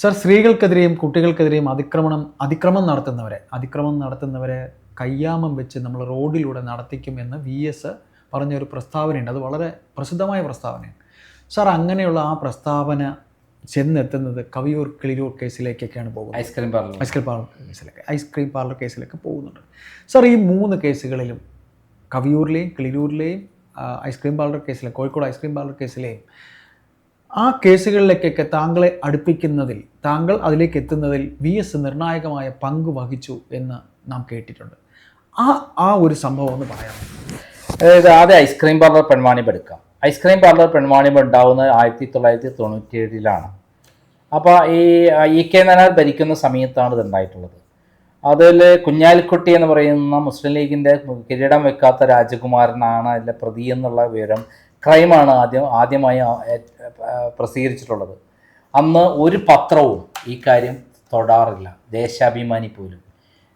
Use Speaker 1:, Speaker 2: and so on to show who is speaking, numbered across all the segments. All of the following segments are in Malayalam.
Speaker 1: സർ സ്ത്രീകൾക്കെതിരെയും കുട്ടികൾക്കെതിരെയും അതിക്രമണം അതിക്രമം നടത്തുന്നവരെ അതിക്രമം നടത്തുന്നവരെ കയ്യാമം വെച്ച് നമ്മൾ റോഡിലൂടെ നടത്തിക്കുമെന്ന് വി എസ് പറഞ്ഞൊരു പ്രസ്താവനയുണ്ട്. അത് വളരെ പ്രസിദ്ധമായ പ്രസ്താവനയാണ്. സർ അങ്ങനെയുള്ള ആ പ്രസ്താവന ചെന്നെത്തുന്നത് കവിയൂർ കിളിരൂർ കേസിലേക്കൊക്കെയാണ് പോകുന്നത്.
Speaker 2: Ice cream parlour
Speaker 1: ice cream parlour കേസിലേക്ക് ഐസ്ക്രീം പാർലർ കേസിലേക്ക് പോകുന്നുണ്ട്. സർ ഈ മൂന്ന് കേസുകളിലും കവിയൂരിലെയും കിളിരൂരിലെയും ഐസ്ക്രീം പാർലർ കേസിലെ കോഴിക്കോട് ഐസ്ക്രീം പാർലർ കേസിലെയും ആ കേസുകളിലേക്കൊക്കെ താങ്കളെ അടുപ്പിക്കുന്നതിൽ താങ്കൾ അതിലേക്ക് എത്തുന്നതിൽ വി എസ് നിർണായകമായ പങ്ക് വഹിച്ചു എന്ന് നാം കേട്ടിട്ടുണ്ട്. ആ ആ ഒരു സംഭവം ഒന്ന് പറയാം
Speaker 2: അതായത് ആദ്യം ഐസ്ക്രീം പാർലർ പെൺവാണിപ്പ് എടുക്കാം. ഐസ്ക്രീം പാർലർ പെൺവാണിപ്പ് ഉണ്ടാവുന്നത് ആയിരത്തി തൊള്ളായിരത്തി തൊണ്ണൂറ്റി ഏഴിലാണ് അപ്പോൾ ഈ ഇ കെ നായർ ഭരിക്കുന്ന സമയത്താണ് ഇത് ഉണ്ടായിട്ടുള്ളത് അതിൽ കുഞ്ഞാലിക്കുട്ടി എന്ന് പറയുന്ന മുസ്ലിം ലീഗിന്റെ കിരീടം വെക്കാത്ത രാജകുമാരനാണ് അതിലെ പ്രതി എന്നുള്ള വിവരം ക്രൈമാണ് ആദ്യം ആദ്യമായി പ്രസിദ്ധീകരിച്ചിട്ടുള്ളത്. അന്ന് ഒരു പത്രവും ഈ കാര്യം തൊടാറില്ല. ദേശാഭിമാനി പോലും.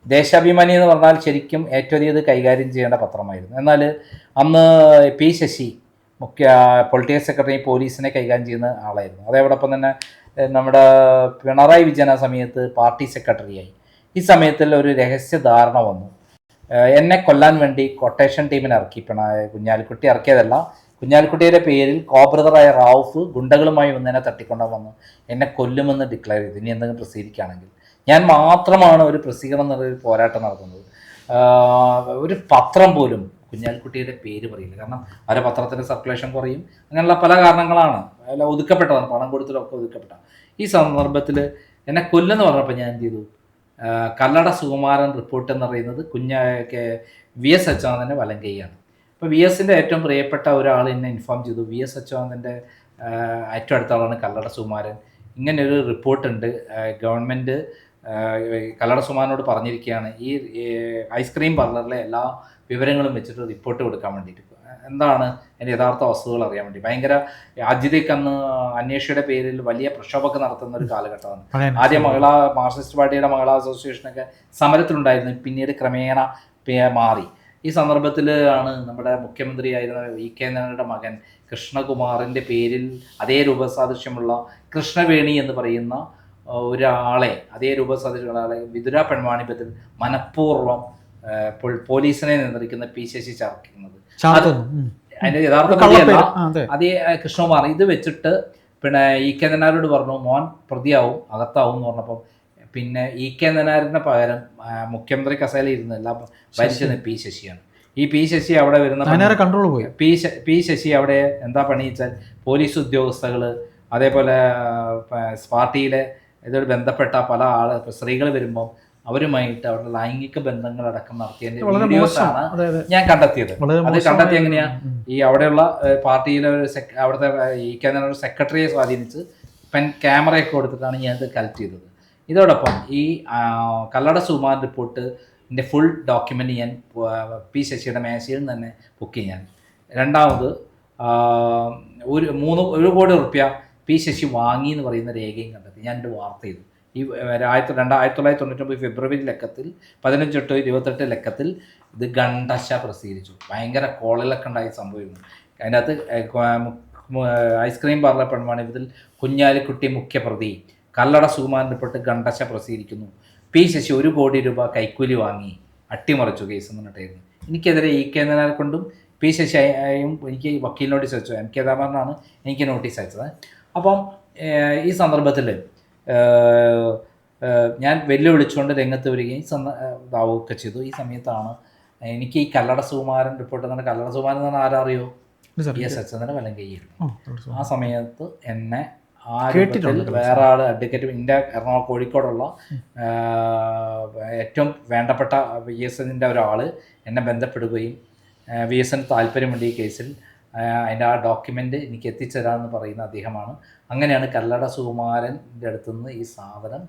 Speaker 2: ദേശാഭിമാനി എന്ന് പറഞ്ഞാൽ ശരിക്കും ഏറ്റവും അധികം കൈകാര്യം ചെയ്യേണ്ട പത്രമായിരുന്നു. എന്നാൽ അന്ന് പി ശശി മുഖ്യ പൊളിറ്റിക്കൽ സെക്രട്ടറി പോലീസിനെ കൈകാര്യം ചെയ്യുന്ന ആളായിരുന്നു. അതേപോടൊപ്പം തന്നെ നമ്മുടെ പിണറായി വിജയൻ ആ സമയത്ത് പാർട്ടി സെക്രട്ടറിയായി. ഈ സമയത്തിൽ ഒരു രഹസ്യ ധാരണ വന്നു. എന്നെ കൊല്ലാൻ വേണ്ടി കൊട്ടേഷൻ ടീമിനെ ഇറക്കി പിണറായി കുഞ്ഞാലിക്കുട്ടി ഇറക്കിയതല്ല കുഞ്ഞാലിക്കുട്ടിയുടെ പേരിൽ കോബ്രദറായ റാവുഫ് ഗുണ്ടകളുമായി ഒന്നിനെ തട്ടിക്കൊണ്ടു വന്ന്. എന്നെ കൊല്ലുമെന്ന് ഡിക്ലെയർ ചെയ്തു. ഇനി എന്തെങ്കിലും പ്രസിദ്ധീകരിക്കുകയാണെങ്കിൽ. ഞാൻ മാത്രമാണ് ഒരു പ്രസിദ്ധീകരണം എന്നുള്ളൊരു പോരാട്ടം നടത്തുന്നത്. ഒരു പത്രം പോലും കുഞ്ഞാലിക്കുട്ടിയുടെ പേര് പറയില്ല. കാരണം അവരെ പത്രത്തിന്റെ സർക്കുലേഷൻ കുറയും. അങ്ങനെയുള്ള പല കാരണങ്ങളാണ്. അല്ല ഒതുക്കപ്പെട്ടതാണ്. പണം കൊടുത്തിട്ടൊക്കെ ഒതുക്കപ്പെട്ട ഈ സന്ദർഭത്തിൽ എന്നെ കൊല്ലെന്ന് പറഞ്ഞപ്പോൾ ഞാൻ എന്ത് ചെയ്തു? കല്ലട സുകുമാരൻ റിപ്പോർട്ട് എന്ന് പറയുന്നത് കുഞ്ഞ വി എസ് അച്യുതാനന്ദന്റെ വലങ്കൈയാണ് അപ്പോൾ വി എസിന്റെ ഏറ്റവും പ്രിയപ്പെട്ട ഒരാൾ എന്നെ ഇൻഫോം ചെയ്തു. വി എസ് അച്യുതാനന്ദന്റെ ഏറ്റവും അടുത്ത ആളാണ് കല്ലട സുമാരൻ ഇങ്ങനെ ഒരു റിപ്പോർട്ടുണ്ട് ഗവൺമെന്റ് കല്ലട സുമാരനോട് പറഞ്ഞിരിക്കുകയാണ്. ഈ ഐസ്ക്രീം പാർലറിലെ എല്ലാ വിവരങ്ങളും വെച്ചിട്ട് റിപ്പോർട്ട് കൊടുക്കാൻ വേണ്ടിയിട്ട്. എന്താണ് അതിന്റെ യഥാർത്ഥ വസ്തുതകൾ അറിയാൻ വേണ്ടി? ഭയങ്കര അജിതയ്ക്ക് അന്ന് അന്വേഷയുടെ പേരിൽ വലിയ പ്രക്ഷോഭമൊക്കെ നടത്തുന്ന ഒരു കാലഘട്ടമാണ്. ആദ്യം മഹിളാ മാർക്സിസ്റ്റ് പാർട്ടിയുടെ മഹിളാ അസോസിയേഷനൊക്കെ സമരത്തിലുണ്ടായിരുന്നു. പിന്നീട് ക്രമേണ മാറി. ഈ സന്ദർഭത്തിൽ ആണ് നമ്മുടെ മുഖ്യമന്ത്രിയായിരുന്ന വി കെ നായരുടെ മകൻ കൃഷ്ണകുമാറിന്റെ പേരിൽ അതേ രൂപസാദൃശ്യമുള്ള കൃഷ്ണവേണി എന്ന് പറയുന്ന ഒരാളെ അതേ രൂപസാദൃശ്യമുള്ള ആളെ വിതുര പെൺവാണിഭത്തിൽ മനഃപൂർവം പോലീസിനെ നിയന്ത്രിക്കുന്ന പി ശശി ചാർക്കുന്നത് അതിന്റെ യഥാർത്ഥ
Speaker 1: അതേ.
Speaker 2: കൃഷ്ണകുമാർ. ഇത് വെച്ചിട്ട് പിന്നെ ഇ കെ നായരോട് പറഞ്ഞു മോൻ പ്രതിയാവും അകത്താവും എന്ന് പറഞ്ഞപ്പം പിന്നെ ഇ കെ നനാരിന് പകരം മുഖ്യമന്ത്രി കസേല ഇരുന്നില്ല. ഭരിച്ചത് പി ശശിയാണ് ഈ പി ശശി അവിടെ വരുന്ന
Speaker 1: കൺട്രോൾ പോയി.
Speaker 2: പി ശശി അവിടെ എന്താ പണി വെച്ചാൽ പോലീസ് ഉദ്യോഗസ്ഥകൾ അതേപോലെ പാർട്ടിയിലെ ഇതോട് ബന്ധപ്പെട്ട പല ആൾ സ്ത്രീകൾ വരുമ്പം അവരുമായിട്ട് അവരുടെ ലൈംഗിക ബന്ധങ്ങളടക്കം നടത്തിയതിന്റെ
Speaker 1: വീഡിയോസാണ്
Speaker 2: ഞാൻ കണ്ടെത്തിയത്. അത് കണ്ടെത്തി എങ്ങനെയാ? ഈ അവിടെയുള്ള പാർട്ടിയിലെ ഒരു അവിടുത്തെ ഈ കേന്ദ്ര സെക്രട്ടറിയെ സ്വാധീനിച്ച് പെൻ ക്യാമറയൊക്കെ കൊടുത്തിട്ടാണ് ഞാൻ ഇത് കളക്ട് ചെയ്തത്. ഇതോടൊപ്പം ഈ കല്ലട കല്ലട റിപ്പോർട്ട് റിപ്പോർട്ടിന്റെ ഫുൾ ഡോക്യുമെന്റ് ഞാൻ പി ശശിയുടെ മേശയിൽ നിന്ന് തന്നെ ബുക്ക് ചെയ്യാൻ. രണ്ടാമത് ഒരു മൂന്ന് ഒരു കോടി റുപ്യ പി ശശി വാങ്ങി എന്ന് പറയുന്ന രേഖയും കണ്ടെത്തി. ഞാൻ എന്റെ വാർത്ത ചെയ്തു. ഈ ആയിരത്തി രണ്ട് ആയിരത്തി തൊള്ളായിരത്തി തൊണ്ണൂറ്റൊമ്പത് ഫെബ്രുവരി ലക്കത്തിൽ പതിനഞ്ച് തൊട്ട് ഇരുപത്തെട്ട് ലക്കത്തിൽ ഇത് ഗണ്ടശ പ്രസിദ്ധീകരിച്ചു. ഭയങ്കര കോളിലൊക്കെ ഉണ്ടായ സംഭവമായിരുന്നു. അതിനകത്ത് ഐസ്ക്രീം പാർലർ പെൺവാണിഭത്തിൽ കുഞ്ഞാലിക്കുട്ടി മുഖ്യപ്രതി കല്ലട സുകുമാരനപ്പെട്ട് ഗണ്ടശ പ്രസിദ്ധീകരിക്കുന്നു. പി ശശി ഒരു കോടി രൂപ കൈക്കൂലി വാങ്ങി അട്ടിമറിച്ചു കേസ് എന്ന് പറഞ്ഞിട്ടായിരുന്നു. എനിക്കെതിരെ ഇ കെ നായരെ കൊണ്ടും പി ശശിയും എനിക്ക് വക്കീൽ നോട്ടീസ് അയച്ചു. എം കെ ദാമറിനാണ് എനിക്ക് നോട്ടീസ് അയച്ചത്. അപ്പം ഈ സന്ദർഭത്തിൽ ഞാൻ വെല്ലുവിളിച്ചുകൊണ്ട് രംഗത്ത് വരികയും ഇതാവുകയൊക്കെ ചെയ്തു. ഈ സമയത്താണ് എനിക്ക് ഈ കല്ലട സുകുമാരൻ റിപ്പോർട്ട് തന്നെ കല്ലട സുകുമാരൻ എന്ന് പറഞ്ഞാൽ ആരറിയോ? പി എസ് അച്യുതന്റെ വലം കയ്യായിരുന്നു
Speaker 1: ഓ,
Speaker 2: ആ സമയത്ത് എന്നെ
Speaker 1: കേട്ടിട്ടുണ്ട്
Speaker 2: വേറെ ആൾ അഡ്വക്കേറ്റ് ഇന്ത്യ എറണാകുളം കോഴിക്കോടുള്ള ഏറ്റവും വേണ്ടപ്പെട്ട വി എസ് എന്നിന്റെ ഒരാൾ എന്നെ ബന്ധപ്പെടുകയും വി എസ് എൻ താല്പര്യമുണ്ട് ഈ കേസിൽ. അതിന്റെ ആ ഡോക്യുമെന്റ് എനിക്ക് എത്തിച്ചേരാമെന്ന് പറയുന്ന അദ്ദേഹമാണ്. അങ്ങനെയാണ് കല്ലട സുകുമാരന്റെ അടുത്തുനിന്ന് ഈ സാധനം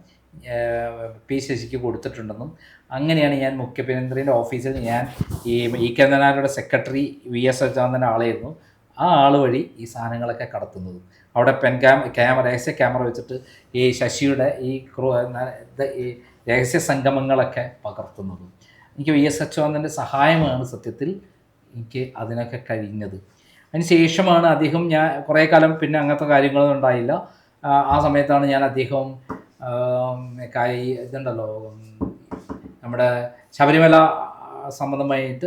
Speaker 2: പി ശശിക്ക് കൊടുത്തിട്ടുണ്ടെന്നും അങ്ങനെയാണ് ഞാൻ മുഖ്യമന്ത്രിയുടെ ഓഫീസിൽ ഞാൻ ഈ ഇ കെ നായരുടെ സെക്രട്ടറി വി എസ് അച്യുതാനന്ദന്റെ ആളായിരുന്നു. ആ ആൾ വഴി ഈ സാധനങ്ങളൊക്കെ കടത്തുന്നത്. അവിടെ പെൻ ക്യാം ക്യാമറ രഹസ്യ ക്യാമറ വെച്ചിട്ട് ഈ ശശിയുടെ ഈ ക്രൂ ഈ രഹസ്യ സംഗമങ്ങളൊക്കെ പകർത്തുന്നത്. എനിക്ക് വി എസ് അച്യുതാനന്ദന്റെ സഹായമാണ് സത്യത്തിൽ എനിക്ക് അതിനൊക്കെ കഴിഞ്ഞത്. അതിന് ശേഷമാണ് അദ്ദേഹം ഞാൻ കുറേ കാലം പിന്നെ അങ്ങനത്തെ കാര്യങ്ങളൊന്നും ഉണ്ടായില്ല. ആ, സമയത്താണ് ഞാൻ അദ്ദേഹം ഇതുണ്ടല്ലോ നമ്മുടെ ശബരിമല സംബന്ധമായിട്ട്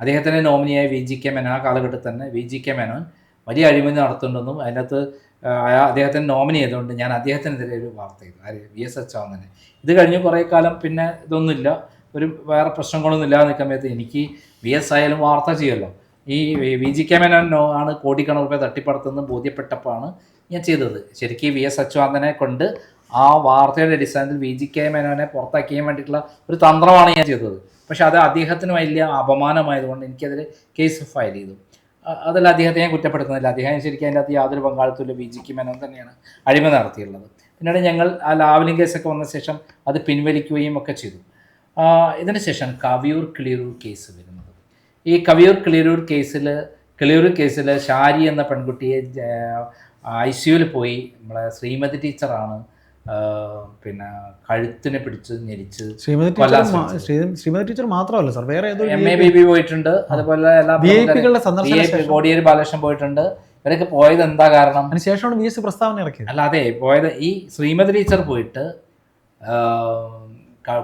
Speaker 2: അദ്ദേഹത്തിന്റെ നോമിനിയായ വി ജി കെ മേനോൻ ആ കാലഘട്ടത്തിൽ തന്നെ വി ജി കെ മേനോൻ വലിയ അഴിമതി നടത്തുന്നുണ്ടെന്നും അതിനകത്ത് അദ്ദേഹത്തിന് നോമിനി ചെയ്തുകൊണ്ട് ഞാൻ അദ്ദേഹത്തിനെതിരെ ഒരു വാർത്ത ചെയ്തു. ആര്? വി എസ് അച്ചാവുന്നതിന് ഇത് കഴിഞ്ഞ് കുറേ കാലം പിന്നെ ഇതൊന്നുമില്ല. ഒരു വേറെ പ്രശ്നങ്ങളൊന്നും ഇല്ലാതെ സമയത്ത് എനിക്ക് വി എസ് ആയാലും വാർത്ത ചെയ്യുമല്ലോ. ഈ വി ജി കെ മേനോൻ ആണ് കോടിക്കണക്കിന് രൂപ തട്ടിപ്പടത്തുനിന്ന് ബോധ്യപ്പെട്ടപ്പോഴാണ് ഞാൻ ചെയ്തത്. ശരിക്കും വി എസ് അച്യുതാനന്ദനെ കൊണ്ട് ആ വാർത്തയുടെ അടിസ്ഥാനത്തിൽ വി ജി കെ മേനോനെ പുറത്താക്കിയാൻ വേണ്ടിയിട്ടുള്ള ഒരു തന്ത്രമാണ് ഞാൻ ചെയ്തത്. പക്ഷെ അത് അദ്ദേഹത്തിന് വലിയ അപമാനമായതുകൊണ്ട് എനിക്കതിൽ കേസ് ഫയൽ ചെയ്തു. അതിൽ അദ്ദേഹത്തെ ഞാൻ കുറ്റപ്പെടുത്തുന്നില്ല. അദ്ദേഹം ശരിക്കും അതിന്റെ അകത്ത് യാതൊരു പങ്കാളിത്തമില്ല വി ജിക്ക് മേനോൻ തന്നെയാണ് അടിമ നടത്തിയുള്ളത് പിന്നീട് ഞങ്ങൾ ആ ലാവലിംഗ് കേസൊക്കെ വന്ന ശേഷം അത് പിൻവലിക്കുകയും ഒക്കെ ചെയ്തു. ഇതിന് ശേഷം കവിയൂർ കിളിയൂർ കേസ് വരുന്നത്. ഈ കവിയൂർ കിളിയൂർ കേസിൽ കിളിയൂർ കേസിൽ ഷാരി എന്ന പെൺകുട്ടിയെ ഐ സിയുവിൽ പോയി. നമ്മളെ ശ്രീമതി ടീച്ചറാണ്. പിന്നെ കഴുത്തിനെ പിടിച്ച് ഞെരിച്ച്
Speaker 1: ശ്രീമതി ടീച്ചർ ശ്രീമതി മാത്രമല്ല സാർ വേറെ
Speaker 2: എം എ ബി ബി പോയിട്ടുണ്ട്. അതുപോലെ എല്ലാ കോടിയേരി ബാലകൃഷ്ണൻ പോയിട്ടുണ്ട്. ഇവരൊക്കെ പോയത് എന്താ കാരണം?
Speaker 1: അതിനുശേഷമാണ് വി എസ് പ്രസ്താവന ഇറക്കിയത്.
Speaker 2: അല്ല അതെ പോയത് ഈ ശ്രീമതി ടീച്ചർ പോയിട്ട്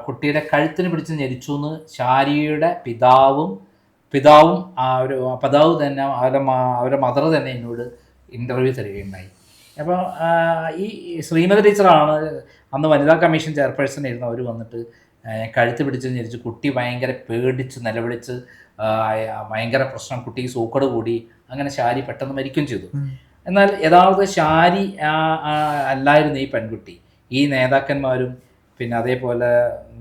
Speaker 2: കുട്ടിയുടെ കഴുത്തിന് പിടിച്ച് ഞെരിച്ചു എന്ന് ശാരിയുടെ പിതാവും പിതാവും ആ ഒരു പിതാവ് തന്നെ അവരുടെ അവരുടെ മദർ തന്നെ എന്നോട് ഇന്റർവ്യൂ തരികയുണ്ടായി. അപ്പോൾ ഈ ശ്രീമതി ടീച്ചറാണ് അന്ന് വനിതാ കമ്മീഷൻ ചെയർപേഴ്സൺ ആയിരുന്നു. അവർ വന്നിട്ട് കഴുത്ത് പിടിച്ച് ഞെരിച്ച് കുട്ടി ഭയങ്കര പേടിച്ച് നിലവിളിച്ച് ഭയങ്കര പ്രശ്നം കുട്ടിക്ക് സൂക്കട് കൂടി അങ്ങനെ ശാരി പെട്ടെന്ന് മരിക്കുകയും ചെയ്തു. എന്നാൽ യഥാർത്ഥ ശാരി അല്ലായിരുന്നു ഈ പെൺകുട്ടി. ഈ നേതാക്കന്മാരും പിന്നെ അതേപോലെ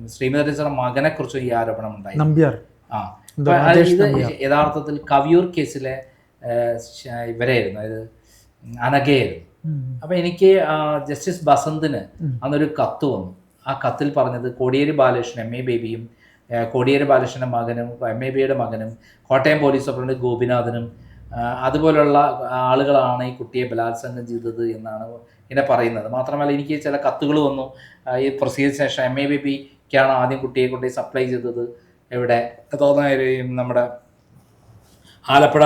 Speaker 2: ശ്രീമതി ടീച്ചറുടെ മകനെ കുറിച്ചും ഈ ആരോപണം ഉണ്ടായി.
Speaker 1: നമ്പ്യാർ.
Speaker 2: ആ. ഇത് യഥാർത്ഥത്തിൽ കവിയൂർ കേസിലെ ഇവരെയായിരുന്നു. ഇവരായിരുന്നു അതായത് അനഘയായിരുന്നു. അപ്പൊ എനിക്ക് ജസ്റ്റിസ് ബസന്തിന് അന്നൊരു കത്ത് വന്നു. ആ കത്തിൽ പറഞ്ഞത് കോടിയേരി ബാലകൃഷ്ണൻ എം എ ബേബിയും കോടിയേരി ബാലകൃഷ്ണന്റെ മകനും എം എ ബിയുടെ മകനും കോട്ടയം പോലീസ് സൂപ്രണ്ട് ഗോപിനാഥനും അതുപോലുള്ള ആളുകളാണ് ഈ കുട്ടിയെ ബലാത്സംഗം ചെയ്തത് എന്നാണ് ഇങ്ങനെ പറയുന്നത്. മാത്രമല്ല എനിക്ക് ചില കത്തുകൾ വന്നു. ഈ പ്രൊസീജിയർ ശേഷം എം എ ബേബിക്കാണ് ആദ്യം കുട്ടിയെ കൊണ്ട് സപ്ലൈ ചെയ്തത്. എവിടെ? തോന്നുന്ന നമ്മുടെ ആലപ്പുഴ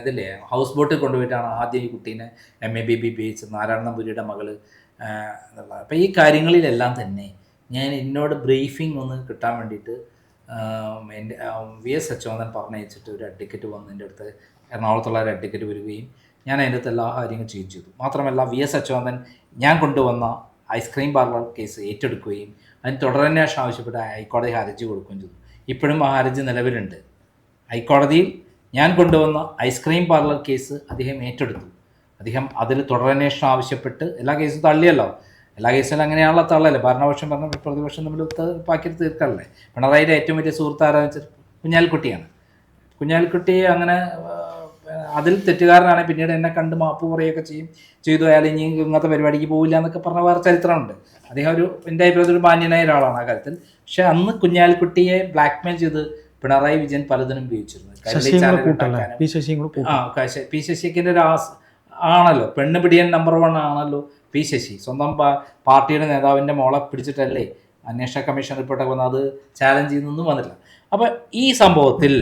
Speaker 2: ഇതില്ലേ ഹൗസ് ബോട്ടിൽ കൊണ്ടുപോയിട്ടാണ് ആദ്യം ഈ കുട്ടീനെ എം എ ബി ബി ഉപയോഗിച്ചത് നാരായണ നമ്പൂരിയുടെ മകൾ എന്നുള്ളത് അപ്പം ഈ കാര്യങ്ങളിലെല്ലാം തന്നെ ഞാൻ എന്നോട് ബ്രീഫിംഗ് ഒന്ന് കിട്ടാൻ വേണ്ടിയിട്ട് എന്റെ വി എസ് അച്യുതൻ പറഞ്ഞയച്ചിട്ട് ഒരു അഡ്വക്കറ്റ് വന്ന് എന്റെ അടുത്ത് എറണാകുളത്തുള്ള ഒരു അഡ്വക്കറ്റ് വരികയും ഞാൻ അതിന്റെ അടുത്ത് എല്ലാ കാര്യങ്ങളും ചെയ്യും ചെയ്തു. മാത്രമല്ല വി എസ് അച്യുതൻ ഞാൻ കൊണ്ടുവന്ന ഐസ്ക്രീം പാർലർ കേസ് ഏറ്റെടുക്കുകയും അതിന് തുടരന്വേഷണം ആവശ്യപ്പെട്ട് ഹൈക്കോടതി ഹർജി കൊടുക്കുകയും ചെയ്തു. ഇപ്പോഴും ആ ഹർജി നിലവിലുണ്ട്. ഹൈക്കോടതിയിൽ ഞാൻ കൊണ്ടുവന്ന ഐസ്ക്രീം പാർലർ കേസ് അദ്ദേഹം ഏറ്റെടുത്തു. അദ്ദേഹം അതിൽ തുടരന്വേഷണം ആവശ്യപ്പെട്ട് എല്ലാ കേസും തള്ളിയല്ലോ. എല്ലാ കേസിലും അങ്ങനെയാണല്ലോ തള്ളല്ലേ ഭരണപക്ഷം പറഞ്ഞ പ്രതിപക്ഷം തമ്മിൽ പാക്കി തീർക്കല്ലേ? പിണറായിയുടെ ഏറ്റവും വലിയ സുഹൃത്ത് ആരാന്ന് വെച്ചാൽ കുഞ്ഞാലിക്കുട്ടിയാണ്. കുഞ്ഞാലിക്കുട്ടി അങ്ങനെ അതിൽ തെറ്റുകാരനാണ് പിന്നീട് എന്നെ കണ്ട് മാപ്പ് പറയുകയൊക്കെ ചെയ്യും. ചെയ്തു അയാൾ ഇനി ഇങ്ങനത്തെ പരിപാടിക്ക് പോവില്ല എന്നൊക്കെ പറഞ്ഞ വേറെ ചരിത്രമുണ്ട്. അദ്ദേഹം ഒരു എന്റെ അഭിപ്രായത്തിൽ ഒരു മാന്യനായ ഒരാളാണ് ആ കാര്യത്തിൽ. പക്ഷേ അന്ന് കുഞ്ഞാലിക്കുട്ടിയെ ബ്ലാക്ക്മെയിൽ ചെയ്ത് പിണറായി വിജയൻ പലതിനും ഉപയോഗിച്ചിരുന്നു.
Speaker 1: ശശിയും കൂട്ടല്ലേ? പി ശശിയും കൂടെ
Speaker 2: ആ പി ശശിക്കിന്റെ ഒരു ആണല്ലോ. പെണ്ണ് പിടിയൻ നമ്പർ വൺ ആണല്ലോ പി ശശി. സ്വന്തം പാർട്ടിയുടെ നേതാവിന്റെ മോളെ പിടിച്ചിട്ടല്ലേ അന്വേഷണ കമ്മീഷൻ റിപ്പോർട്ടൊക്കെ വന്ന് അത് ചാലഞ്ച് ചെയ്യുന്നൊന്നും വന്നില്ല അപ്പോൾ ഈ സംഭവത്തിൽ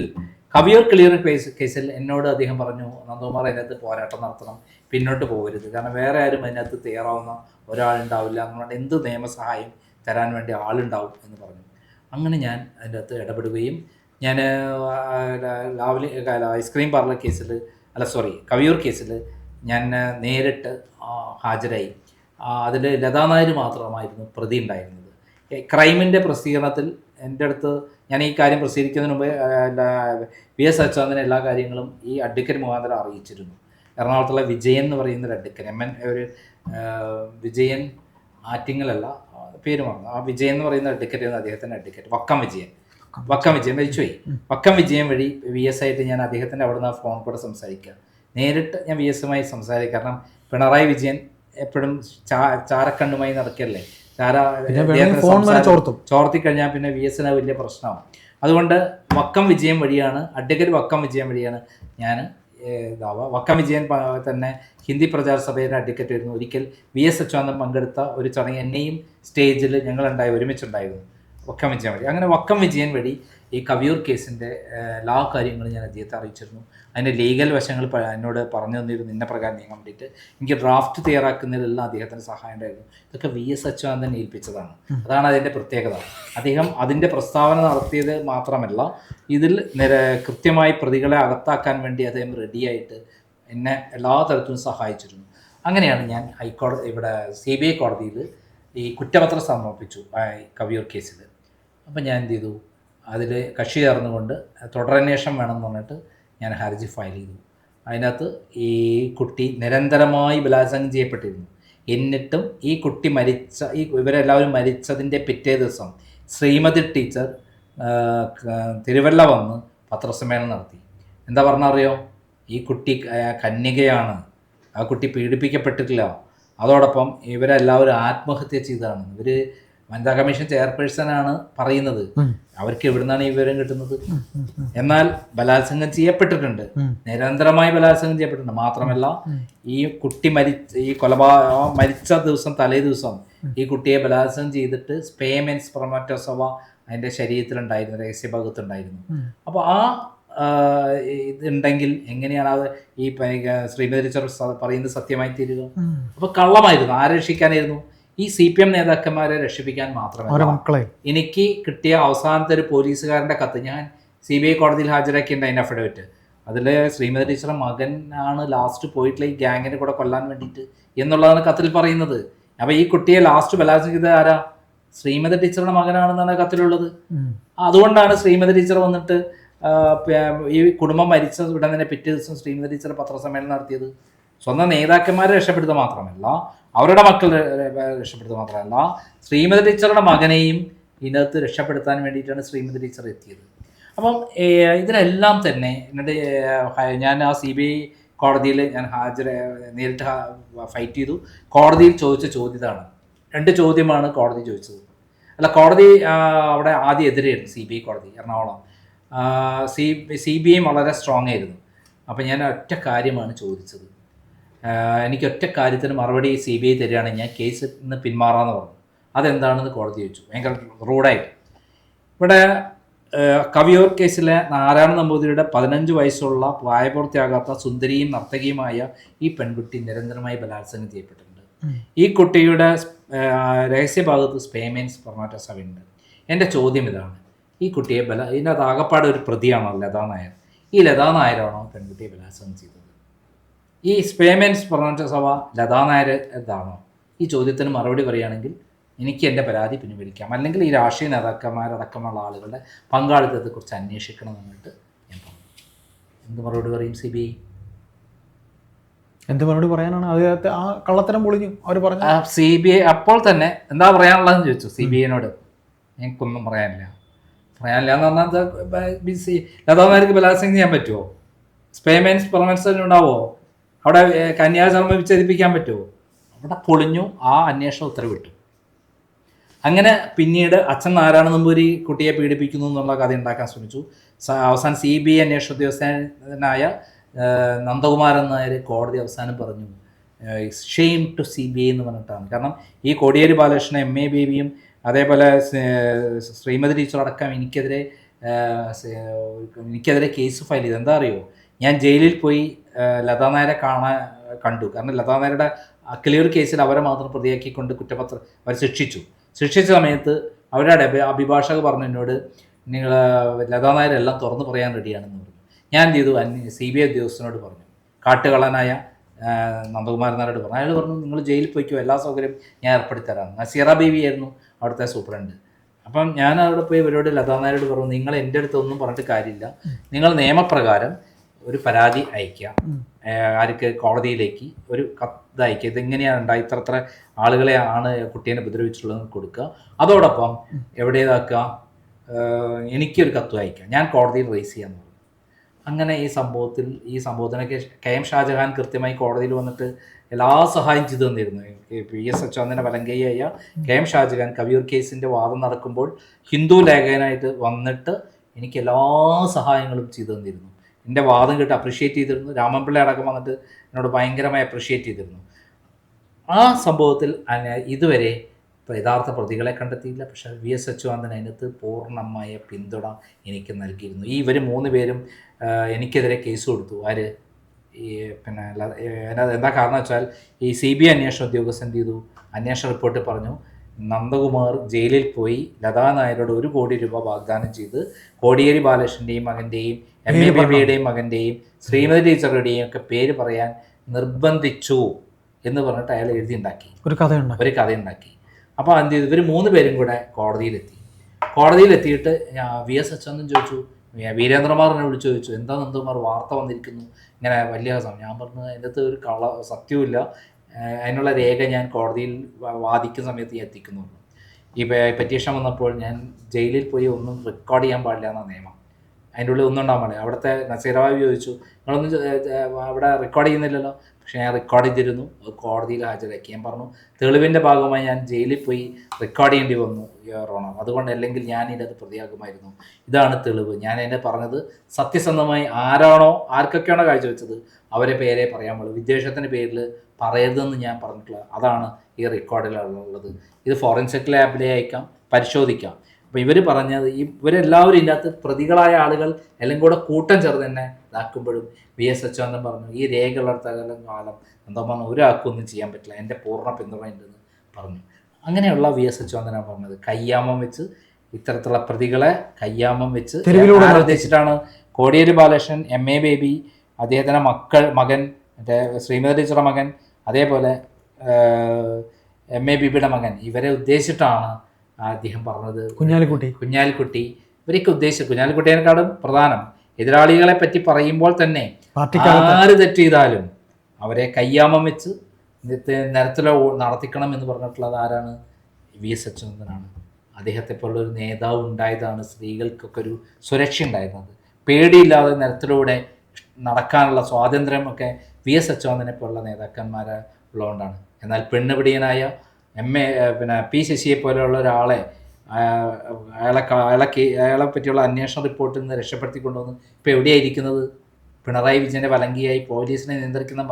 Speaker 2: കവിയർ ക്ലിയർ കേസ് കേസിൽ എന്നോട് അദ്ദേഹം പറഞ്ഞു നന്ദകുമാർ അതിനകത്ത് പോരാട്ടം നടത്തണം. പിന്നോട്ട് പോകരുത്. കാരണം വേറെ ആരും അതിനകത്ത് തയ്യാറാവുന്ന ഒരാളുണ്ടാവില്ല. അതുകൊണ്ട് എന്ത് നിയമസഹായം തരാൻ വേണ്ടി ആളുണ്ടാവും എന്ന് പറഞ്ഞു. അങ്ങനെ ഞാൻ അതിന്റെ അകത്ത് ഇടപെടുകയും ഞാൻ ലാവലി ഐസ്ക്രീം പാർലർ കേസിൽ അല്ല സോറി കവിയൂർ കേസിൽ ഞാൻ നേരിട്ട് ഹാജരായി. അതിൽ ലതാ നായർ മാത്രമായിരുന്നു പ്രതി ഉണ്ടായിരുന്നത്. ക്രൈമിന്റെ പ്രസിദ്ധീകരണത്തിൽ എന്റെ അടുത്ത് ഞാൻ ഈ കാര്യം പ്രസിദ്ധീകരിക്കുന്നതിന് മുമ്പ് വി എസ് അച്യുതനെ എല്ലാ കാര്യങ്ങളും ഈ അഡ്വക്കേറ്റ് മുഖാന്തരം അറിയിച്ചിരുന്നു. എറണാകുളത്തുള്ള വിജയൻ എന്ന് പറയുന്ന ഒരു അഡ്വക്കേറ്റ് എം എൻ ഒരു വിജയൻ ആറ്റിങ്ങലല്ല പേര് മറന്നു. ആ വിജയൻ എന്ന് പറയുന്ന അഡ്വക്കറ്റ് അദ്ദേഹത്തിന്റെ അഡ്വക്കറ്റ് വക്കം വിജയൻ. വക്കം വിജയം മരിച്ചുപോയി. വക്കം വിജയം വഴി വി എസ് ആയിട്ട് ഞാൻ അദ്ദേഹത്തിന്റെ അവിടെ നിന്ന് ഫോൺ കൂടെ സംസാരിക്കുക നേരിട്ട് ഞാൻ വി എസുമായി സംസാരിക്കുക കാരണം പിണറായി വിജയൻ എപ്പോഴും ചാ ചാരക്കണ്ണുമായി നടക്കല്ലേ? ചാര
Speaker 1: ചോർത്തും.
Speaker 2: കഴിഞ്ഞാൽ പിന്നെ വി എസിന് വലിയ പ്രശ്നമാവും. അതുകൊണ്ട് വക്കം വിജയം വഴിയാണ് അഡ്വക്കേറ്റ് വക്കം വിജയം വഴിയാണ് ഞാൻ ഇതാവുക വക്കം വിജയൻ തന്നെ ഹിന്ദി പ്രചാര സഭയുടെ അഡ്വക്കേറ്റ് ആയിരുന്നു. ഒരിക്കൽ വി എസ് അച്യുതൻ പങ്കെടുത്ത ഒരു ചടങ്ങ് എന്നെയും സ്റ്റേജിൽ ഞങ്ങളുണ്ടായി ഒരുമിച്ചുണ്ടായിരുന്നു. വക്കം വിജയൻ വഴി. അങ്ങനെ വക്കം വിജയൻ വഴി ഈ കവിയൂർ കേസിന്റെ എല്ലാ കാര്യങ്ങളും ഞാൻ അദ്ദേഹത്തെ അറിയിച്ചിരുന്നു. അതിന്റെ ലീഗൽ വശങ്ങൾ എന്നോട് പറഞ്ഞു തന്നിരുന്നു ഇന്ന പ്രകാരം നീങ്ങാൻ വേണ്ടിയിട്ട്. എനിക്ക് ഡ്രാഫ്റ്റ് തയ്യാറാക്കുന്നതിലെല്ലാം അദ്ദേഹത്തിന്റെ സഹായം ഉണ്ടായിരുന്നു. ഇതൊക്കെ വി എസ് അച്യുതാനന്ദൻ ഏൽപ്പിച്ചതാണ്. അതാണ് അതിന്റെ പ്രത്യേകത. അദ്ദേഹം അതിന്റെ പ്രസ്താവന നടത്തിയത് മാത്രമല്ല ഇതിൽ നിര കൃത്യമായി പ്രതികളെ അകത്താക്കാൻ വേണ്ടി അദ്ദേഹം റെഡിയായിട്ട് എന്നെ എല്ലാ തരത്തിലും സഹായിച്ചിരുന്നു. അങ്ങനെയാണ് ഞാൻ ഹൈക്കോടതി ഇവിടെ സി ബി ഐ കോടതിയിൽ ഈ കുറ്റപത്രം സമർപ്പിച്ചു കവിയൂർ കേസിൽ. അപ്പം ഞാൻ എന്ത് ചെയ്തു? അതിൽ കക്ഷി ചേർന്നുകൊണ്ട് തുടരന്വേഷണം വേണമെന്ന് പറഞ്ഞിട്ട് ഞാൻ ഹർജി ഫയൽ ചെയ്തു. അതിനകത്ത് ഈ കുട്ടി നിരന്തരമായി ബലാത്സംഗം ചെയ്യപ്പെട്ടിരുന്നു. എന്നിട്ടും ഈ കുട്ടി മരിച്ച ഈ ഇവരെല്ലാവരും മരിച്ചതിന്റെ പിറ്റേ ദിവസം ശ്രീമതി ടീച്ചർ തിരുവല്ല വന്ന് പത്രസമ്മേളനം നടത്തി. എന്താ പറഞ്ഞറിയോ? ഈ കുട്ടി കന്യകയാണ്. ആ കുട്ടി പീഡിപ്പിക്കപ്പെട്ടിട്ടില്ല. അതോടൊപ്പം ഇവരെല്ലാവരും ആത്മഹത്യ ചെയ്തതാണ്. ഇവർ വനിതാ കമ്മീഷൻ ചെയർപേഴ്സൺ ആണ്
Speaker 1: പറയുന്നത്
Speaker 2: അവർക്ക് എവിടുന്നാണ് ഈ വിവരം കിട്ടുന്നത്? എന്നാൽ ബലാത്സംഗം ചെയ്യപ്പെട്ടിട്ടുണ്ട്. നിരന്തരമായി ബലാത്സംഗം ചെയ്യപ്പെട്ടിട്ടുണ്ട്. മാത്രമല്ല ഈ കുട്ടി മരിച്ച ഈ കൊലപാ മരിച്ച ദിവസം തലേ ദിവസം ഈ കുട്ടിയെ ബലാത്സംഗം ചെയ്തിട്ട് സ്പേമെൻസ് പ്രൊമറ്റോസവ അതിന്റെ ശരീരത്തിലുണ്ടായിരുന്നു രഹസ്യഭാഗത്തുണ്ടായിരുന്നു. അപ്പോൾ ആ ഇതുണ്ടെങ്കിൽ എങ്ങനെയാണ് അത് ഈ ശ്രീമതി പറയുന്നത് സത്യമായി തീരുക? അപ്പൊ കള്ളമായിരുന്നു. ആരെ രക്ഷിക്കാനായിരുന്നു? ഈ സി പി എം നേതാക്കന്മാരെ രക്ഷിപ്പിക്കാൻ
Speaker 1: മാത്രമേ
Speaker 2: മാത്രമല്ല എനിക്ക് കിട്ടിയ അവസാനത്തെ ഒരു പോലീസുകാരന്റെ കത്ത് ഞാൻ സി ബി ഐ കോടതിയിൽ ഹാജരാക്കിയിട്ടുണ്ട് അതിന്റെ അഫിഡവിറ്റ് അതിൽ ശ്രീമതി ടീച്ചറുടെ മകനാണ് ലാസ്റ്റ് പോയിട്ടുള്ള ഈ ഗ്യാങ്ങിനെ കൂടെ കൊല്ലാൻ വേണ്ടിയിട്ട് എന്നുള്ളതാണ് കത്തിൽ പറയുന്നത്. അപ്പോൾ ഈ കുട്ടിയെ ലാസ്റ്റ് ബലാത്സംഗം ചെയ്ത ആരാ? ശ്രീമതി ടീച്ചറുടെ മകനാണെന്നാണ് കത്തിലുള്ളത്. അതുകൊണ്ടാണ് ശ്രീമതി ടീച്ചർ വന്നിട്ട് ഈ കുടുംബം മരിച്ച ഉടൻ തന്നെ പിറ്റേ ദിവസം ശ്രീമതി ടീച്ചർ പത്രസമ്മേളനം നടത്തിയത്. സ്വന്തം നേതാക്കന്മാരെ രക്ഷപ്പെടുത്തുക മാത്രമല്ല അവരുടെ മക്കൾ രക്ഷപ്പെടുത്തുക മാത്രമല്ല ശ്രീമതി ടീച്ചറുടെ മകനെയും ഇതിനകത്ത് രക്ഷപ്പെടുത്താൻ വേണ്ടിയിട്ടാണ് ശ്രീമതി ടീച്ചർ എത്തിയത്. അപ്പം ഇതിനെല്ലാം തന്നെ എന്നിട്ട് ഞാൻ ആ സി ബി ഐ കോടതിയിൽ ഞാൻ ഹാജര നേരിട്ട് ഫൈറ്റ് ചെയ്തു. കോടതിയിൽ ചോദിച്ച ചോദ്യതാണ്. രണ്ട് ചോദ്യമാണ് കോടതി ചോദിച്ചത്. അല്ല കോടതി അവിടെ ആദ്യം എതിരെയായിരുന്നു സി ബി ഐ കോടതി Ernakulam. C C B I വളരെ സ്ട്രോങ് ആയിരുന്നു. അപ്പം ഞാൻ ഒറ്റ കാര്യമാണ് ചോദിച്ചത്. എനിക്ക് ഒറ്റ കാര്യത്തിന് മറുപടി സി ബി ഐ തരികയാണെങ്കിൽ ഞാൻ കേസ് നിന്ന് പിന്മാറാമെന്ന് പറഞ്ഞു. അതെന്താണെന്ന് കോടതി ചോദിച്ചു. ഭയങ്കര റൂഡായിട്ട്. ഇവിടെ കവിയോർ കേസിലെ നാരായണ നമ്പൂതിരിയുടെ പതിനഞ്ച് വയസ്സുള്ള പ്രായപൂർത്തിയാകാത്ത സുന്ദരിയും നർത്തകിയുമായ ഈ പെൺകുട്ടി നിരന്തരമായി ബലാത്സംഗം ചെയ്യപ്പെട്ടിട്ടുണ്ട്. ഈ കുട്ടിയുടെ രഹസ്യ രഹസ്യഭാഗത്ത് സ്പേമെൻസ് സ്പെർമാറ്റോസോവ ഉണ്ട് എന്റെ ചോദ്യം ഇതാണ്. ഈ കുട്ടിയെ ബല ഇതിനകത്ത് ആകപ്പാട് ഒരു പ്രതിയാണോ ലതാ നായർ? ഈ ലതാ നായരാണോ പെൺകുട്ടിയെ ബലാത്സംഗം ചെയ്തത്? ഈ സ്പേമെൻസ് സ്പെർമാറ്റോസോവ ലതാ നായർ എന്താണോ? ഈ ചോദ്യത്തിന് മറുപടി പറയുകയാണെങ്കിൽ എനിക്ക് എന്റെ പരാതി പിൻവലിക്കാം. അല്ലെങ്കിൽ ഈ രാഷ്ട്രീയ നേതാക്കന്മാരടക്കമുള്ള ആളുകളുടെ പങ്കാളിത്തത്തെക്കുറിച്ച് അന്വേഷിക്കണം എന്നിട്ട് ഞാൻ പറഞ്ഞു. എന്ത് മറുപടി പറയും സി ബി ഐ?
Speaker 1: എന്ത് മറുപടി പറയാനാണ്? അദ്ദേഹത്തെ ആ കള്ളത്തരം പൊളിഞ്ഞു. അവർ പറഞ്ഞു.
Speaker 2: സി ബി ഐ അപ്പോൾ തന്നെ എന്താ പറയാനുള്ളതെന്ന് ചോദിച്ചു സി ബി ഐനോട്. എനിക്കൊന്നും പറയാനില്ല. പറയാനില്ല എന്ന് പറഞ്ഞാൽ ലതാ നായർക്ക് ബലാത്സംഗം ചെയ്യാൻ പറ്റുമോ? സ്പേമെൻസ് പെർമനൻസ് ഉണ്ടാവോ അവിടെ കന്യാകുമാരി വിച്ഛേദിപ്പിക്കാൻ പറ്റുമോ അവിടെ പൊളിഞ്ഞു ആ അന്വേഷണം ഉത്തരവിട്ടു. അങ്ങനെ പിന്നീട് അച്ഛൻ നാരായണ നമ്പൂരി കുട്ടിയെ പീഡിപ്പിക്കുന്നു എന്നുള്ള കഥ ഉണ്ടാക്കാൻ ശ്രമിച്ചു. അവസാനം സി ബി ഐ അന്വേഷണ ഉദ്യോഗസ്ഥനായ നന്ദകുമാരൻ നായർ കോടതി അവസാനം പറഞ്ഞു shame to C B I എന്ന് പറഞ്ഞിട്ടാണ്. കാരണം ഈ കോടിയേരി ബാലകൃഷ്ണൻ എം എ ബേബിയും അതേപോലെ ശ്രീമതി ടീച്ചർ അടക്കം എനിക്കെതിരെ എനിക്കെതിരെ കേസ് ഫയൽ ചെയ്ത്. എന്താ അറിയോ? ഞാൻ ജയിലിൽ പോയി ലതാ നായരെ കാണാൻ കണ്ടു. കാരണം ലതാ നായരുടെ അക്ലിയർ കേസിൽ അവരെ മാത്രം പ്രതിയാക്കിക്കൊണ്ട് കുറ്റപത്രം അവർ ശിക്ഷിച്ചു. ശിക്ഷിച്ച സമയത്ത് അവരുടെ അഭിഭാഷകർ അഭിഭാഷക പറഞ്ഞു എന്നോട് നിങ്ങൾ ലതാ നായരെല്ലാം തുറന്നു പറയാൻ റെഡിയാണെന്ന് പറഞ്ഞു. ഞാൻ എന്ത് ചെയ്തു? അന്യ സി ബി ഐ ഉദ്യോഗസ്ഥനോട് പറഞ്ഞു. കാട്ടുകളനായ നന്ദകുമാരൻ നായരോട് പറഞ്ഞു. അയാൾ പറഞ്ഞു നിങ്ങൾ ജയിലിൽ പോയിക്കോ എല്ലാ സൗകര്യം ഞാൻ ഏർപ്പെടുത്തി തരാം. നസീറ ബേബി ആയിരുന്നു അവിടുത്തെ സൂപ്രണ്ട്. അപ്പം ഞാൻ അവിടെ പോയി ഇവരോട് ലതാ നായരോട് പറഞ്ഞു നിങ്ങൾ എന്റെ അടുത്ത് ഒന്നും പറഞ്ഞിട്ട് കാര്യമില്ല. നിങ്ങൾ നിയമപ്രകാരം ഒരു പരാതി അയക്കുക ആർക്ക് കോടതിയിലേക്ക് ഒരു കത്ത് അയക്കുക ഇതെങ്ങനെയാണ് ഉണ്ടായി? ഇത്ര ഇത്ര ആളുകളെ ആണ് കുട്ടീനെ ഉപദ്രവിച്ചിട്ടുള്ളതെന്ന് കൊടുക്കുക. അതോടൊപ്പം എവിടേതാക്കുക? എനിക്കൊരു കത്ത് അയക്കുക ഞാൻ കോടതിയിൽ റേസ് ചെയ്യാൻ പറഞ്ഞു. അങ്ങനെ ഈ സംഭവത്തിൽ ഈ സംഭവത്തിനൊക്കെ കെ എം ഷാജഹാൻ കൃത്യമായി കോടതിയിൽ വന്നിട്ട് എല്ലാ സഹായം ചെയ്തു തന്നിരുന്നു. പി എസ് അച്യുതന്റെ വലങ്കയ്യായ കെ എം ഷാജഹാൻ കവിയൂർ കേസിന്റെ വാദം നടക്കുമ്പോൾ ഹിന്ദു ലേഖകനായിട്ട് വന്നിട്ട് എനിക്ക് എല്ലാ സഹായങ്ങളും ചെയ്തു തന്നിരുന്നു. എന്റെ വാദം കേട്ട് അപ്രിഷ്യേറ്റ് ചെയ്തിരുന്നു. രാമൻപിള്ള അടക്കം വന്നിട്ട് എന്നോട് ഭയങ്കരമായി അപ്രിഷ്യേറ്റ് ചെയ്തിരുന്നു. ആ സംഭവത്തിൽ ഇതുവരെ യഥാർത്ഥ പ്രതികളെ കണ്ടെത്തിയില്ല. പക്ഷേ വി എസ് അച്യുതാനന്ദൻ അതിനകത്ത് പൂർണമായ പിന്തുണ എനിക്ക് നൽകിയിരുന്നു. ഈ ഇവർ മൂന്ന് പേരും എനിക്കെതിരെ കേസ് കൊടുത്തു. ആര്? ഈ പിന്നെ അതിനകത്ത് എന്താ കാരണം വെച്ചാൽ ഈ സി ബി ഐ അന്വേഷണ ഉദ്യോഗസ്ഥൻ എന്ത് ചെയ്തു? അന്വേഷണ റിപ്പോർട്ട് പറഞ്ഞു. നന്ദകുമാർ ജയിലിൽ പോയി ലതാ നായരോട് ഒരു കോടി രൂപ വാഗ്ദാനം ചെയ്ത് കോടിയേരി ബാലകൃഷ്ണന്റെയും മകന്റെയും എം എ ബിബിയുടെയും മകന്റെയും മകന്റെയും ശ്രീമതി ടീച്ചറുടെയും ഒക്കെ പേര് പറയാൻ നിർബന്ധിച്ചു എന്ന് പറഞ്ഞിട്ട് അയാൾ എഴുതി ഉണ്ടാക്കി.
Speaker 1: ഒരു കഥ
Speaker 2: ഒരു കഥ ഉണ്ടാക്കി അപ്പോൾ എന്ത് ചെയ്തു? ഇവർ മൂന്ന് പേരും കൂടെ കോടതിയിലെത്തി. കോടതിയിലെത്തിയിട്ട് ഞാൻ വി എസ് അച്ഛനും ചോദിച്ചു. വീരേന്ദ്രമാറിനെ വിളിച്ചു ചോദിച്ചു. എന്താ നന്ദകുമാർ വാർത്ത വന്നിരിക്കുന്നു? ഇങ്ങനെ വലിയ സമയം ഞാൻ പറഞ്ഞു അതിന്റെ അകത്ത് ഒരു കള സത്യവുമില്ല. അതിനുള്ള രേഖ ഞാൻ കോടതിയിൽ വാദിക്കുന്ന സമയത്ത് ഞാൻ എത്തിക്കുന്നു. ഈ പെറ്റീഷൻ വന്നപ്പോൾ ഞാൻ ജയിലിൽ പോയി ഒന്നും റെക്കോർഡ് ചെയ്യാൻ പാടില്ല എന്ന നിയമം. അതിന്റെ ഉള്ളിൽ ഒന്നും ഉണ്ടാകാൻ പാടില്ല. അവിടുത്തെ നസീറാബാബ് ചോദിച്ചു നിങ്ങളൊന്നും അവിടെ റെക്കോർഡ് ചെയ്യുന്നില്ലല്ലോ? പക്ഷേ ഞാൻ റെക്കോർഡ് ചെയ്തിരുന്നു. അത് കോടതിയിൽ ഹാജരാക്കി. ഞാൻ പറഞ്ഞു തെളിവിന്റെ ഭാഗമായി ഞാൻ ജയിലിൽ പോയി റെക്കോർഡ് ചെയ്യേണ്ടി വന്നു റോണം അതുകൊണ്ട് അല്ലെങ്കിൽ ഞാൻ ഇതിനകത്ത് പ്രതിയാകുമായിരുന്നു ഇതാണ് തെളിവ്. ഞാൻ എന്നെ പറഞ്ഞത് സത്യസന്ധമായി ആരാണോ ആർക്കൊക്കെയാണോ കാഴ്ചവെച്ചത് അവരെ പേരെ പറയാൻ പാടുള്ളൂ വിദ്വേഷത്തിന്റെ പേരിൽ പറയരുതെന്ന് ഞാൻ പറഞ്ഞിട്ടുള്ള അതാണ് ഈ റെക്കോർഡിലുള്ളത് ഇത് ഫോറൻസിക് ലാബിലെ അയക്കാം പരിശോധിക്കാം. അപ്പോൾ ഇവർ പറഞ്ഞത് ഈ ഇവരെല്ലാവരും ഇതിനകത്ത് പ്രതികളായ ആളുകൾ എല്ലാം കൂടെ കൂട്ടം ചേർന്ന് തന്നെ ഇതാക്കുമ്പോഴും വി എസ് അച്യുതൻ പറഞ്ഞു ഈ രേഖകളെടുത്തകാലം കാലം എന്താ പറഞ്ഞു ഒരാൾക്കൊന്നും ചെയ്യാൻ പറ്റില്ല എന്റെ പൂർണ പിന്തുണയുണ്ടെന്ന് പറഞ്ഞു. അങ്ങനെയുള്ള വി എസ് അച്യുതനാണ് പറഞ്ഞത്. കയ്യാമം വെച്ച് ഇത്തരത്തിലുള്ള പ്രതികളെ കയ്യാമം വെച്ച് ഉദ്ദേശിച്ചിട്ടാണ് കോടിയേരി ബാലകൃഷ്ണൻ എം എ ബേബി അദ്ദേഹത്തിന്റെ മക്കൾ മകൻ മറ്റേ ശ്രീമതി ടീച്ചറുടെ മകൻ അതേപോലെ എം എ ബിബിയുടെ മകൻ. ഇവരെ ഉദ്ദേശിച്ചിട്ടാണ് അദ്ദേഹം പറഞ്ഞത്
Speaker 1: കുഞ്ഞാലിക്കുട്ടി.
Speaker 2: കുഞ്ഞാലിക്കുട്ടി. ഇവരൊക്കെ ഉദ്ദേശിച്ചു കുഞ്ഞാലിക്കുട്ടിയേക്കാളും പ്രധാനം. എതിരാളികളെ പറ്റി പറയുമ്പോൾ തന്നെ ആര് തെറ്റ് ചെയ്താലും അവരെ കയ്യാമം വെച്ച് നിരത്തിലോ നടത്തിക്കണം എന്ന് പറഞ്ഞിട്ടുള്ളത് ആരാണ്? വി എസ് അച്യുതനാണ് അദ്ദേഹത്തെ പോലുള്ളൊരു നേതാവ് ഉണ്ടായതാണ് സ്ത്രീകൾക്കൊക്കെ ഒരു സുരക്ഷ ഉണ്ടായിരുന്നത്. പേടിയില്ലാതെ നിരത്തിലൂടെ നടക്കാനുള്ള സ്വാതന്ത്ര്യമൊക്കെ വി എസ് അച്യുതനെ പോലുള്ള നേതാക്കന്മാരെ ഉള്ളതുകൊണ്ടാണ് എന്നാൽ പെണ്ണുപിടിയനായ എം എ പിന്നെ പി ശശിയെ പോലെയുള്ള ഒരാളെ അയാളെ അയാളെ അയാളെ പറ്റിയുള്ള അന്വേഷണ റിപ്പോർട്ടിൽ നിന്ന് രക്ഷപ്പെടുത്തി കൊണ്ടുവന്ന് ഇപ്പോൾ എവിടെയായിരിക്കുന്നത്? പിണറായി വിജയന്റെ വലങ്കിയായി പോലീസിനെ നിയന്ത്രിക്കുന്ന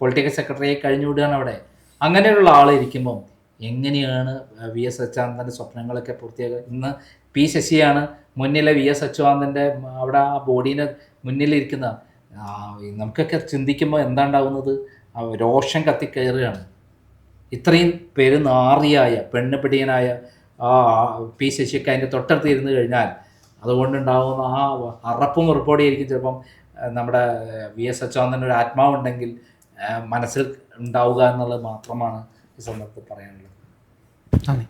Speaker 2: പൊളിറ്റിക്കൽ കഴിഞ്ഞു കഴിഞ്ഞുവിടുകയാണ് അവിടെ. അങ്ങനെയുള്ള ആളിരിക്കുമ്പം എങ്ങനെയാണ് വി എസ് അച്യുതാനന്ദന്റെ സ്വപ്നങ്ങളൊക്കെ പൂർത്തിയാക്കുക? ഇന്ന് പി ശശിയാണ് മുന്നിലെ വി എസ് അച്യുതാനന്ദന്റെ അവിടെ ആ ബോഡീനെ മുന്നിലിരിക്കുന്ന നമുക്കൊക്കെ ചിന്തിക്കുമ്പോൾ എന്താണ്ടാവുന്നത്? രോഷം കത്തിക്കയറുകയാണ്. ഇത്രയും പെരുന്നാറിയായ നാറിയായ പെണ്ണുപിടിയനായ ആ പി ശശിയൊക്കെ അതിന്റെ തൊട്ടടുത്ത് ഇരുന്ന് കഴിഞ്ഞാൽ അതുകൊണ്ടുണ്ടാകുന്ന ആ അറപ്പും ഉറപ്പോടെയായിരിക്കും ചിലപ്പം നമ്മുടെ വി എസ് അച്യുതാനന്ദന്റെ ഒരു ആത്മാവുണ്ടെങ്കിൽ മനസ്സിൽ ഉണ്ടാവുക എന്നുള്ളത് മാത്രമാണ് ഈ സന്ദർഭത്തിൽ പറയാനുള്ളത്.
Speaker 1: നന്ദി.